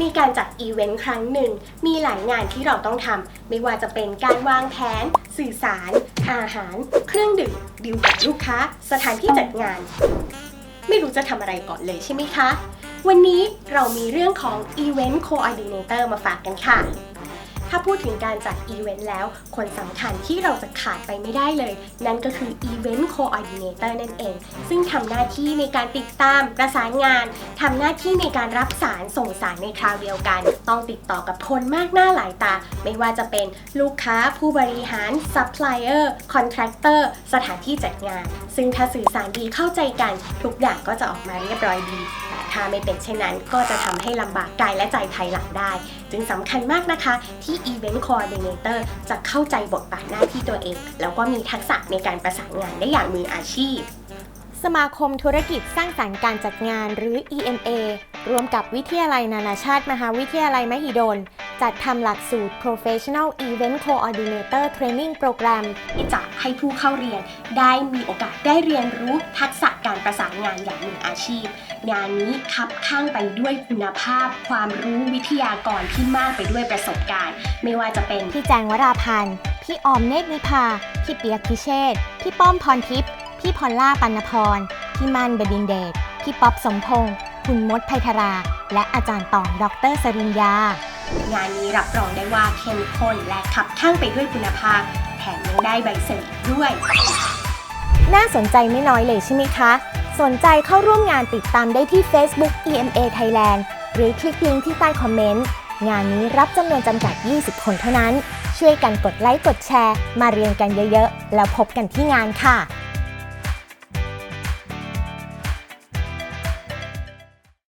มีการจัดอีเวนต์ครั้งหนึ่ง มีหลายงานที่เราต้องทำ ไม่ว่าจะเป็นการวางแผน สื่อสาร อาหาร เครื่องดื่ม ดิวกับลูกค้า สถานที่จัดงาน ไม่รู้จะทำอะไรก่อนเลยใช่ไหมคะ วันนี้เรามีเรื่องของ Event Coordinator มาฝากกันค่ะ ถ้าพูดถึงการจัดอีเวนต์แล้ว คนสำคัญที่เราจะขาดไปไม่ได้เลย นั่นก็คือ Event Coordinator นั่นเอง ซึ่งทำหน้าที่ในการติดตามประสานงานทำหน้าที่ในการรับสารส่งสารในคราวเดียวกัน ต้องติดต่อกับคนมากหน้าหลายตา ไม่ว่าจะเป็นลูกค้าผู้บริหารซัพพลายเออร์คอนแทคเตอร์สถานที่จัดงาน ซึ่งถ้าสื่อสารดีเข้าใจกัน ทุกอย่างก็จะออกมาเรียบร้อยดีแต่ถ้าไม่เป็นเช่นนั้นก็จะทำให้ลำบากกายและใจภายหลังได้ จึงสำคัญมากนะคะที่ที่ Event Coordinator จะเข้าใจบทบาทหน้าที่ตัวเอง แล้วก็มีทักษะในการประสานงานได้อย่างมืออาชีพ สมาคมธุรกิจสร้างสรรค์การจัดงานหรือ EMA รวมกับวิทยาลัยนานาชาติ มหาวิทยาลัยมหิดล จัดทำหลักสูตร Professional Event Coordinator Training Program ที่จะให้ผู้เข้าเรียนได้มีโอกาสได้เรียนรู้ทักษะการประสานงานอย่างมืออาชีพ งานนี้คับข้างไปด้วยคุณภาพ ความรู้วิทยากรที่มากไปด้วยประสบการณ์ ไม่ว่าจะเป็นพี่แจงวราพันธ์ พี่ออมเนตรนิพา พี่เปียกพิเชษฐ์พี่ป้อมพรทิพย์ พี่พอลล่าปัณพร พี่มันบดินเดช พี่ป๊อบสมพงษ์คุณมดไพธรา และอาจารย์ตอง ดรสริญญา งานนี้รับรองได้ว่าเข้มข้นและขับข้างไปด้วยคุณภาพ แถมยังได้ใบเสร็จอีกด้วย น่าสนใจไม่น้อยเลยใช่ไหมคะ สนใจเข้าร่วมงานติดตามได้ที่ Facebook EMA Thailand หรือคลิกลิงก์ที่ใต้คอมเมนต์ งานนี้รับจำนวนจำกัด 20 คนเท่านั้น ช่วยกันกดไลค์กดแชร์ มาเรียนกันเยอะๆ แล้วพบกันที่งานค่ะ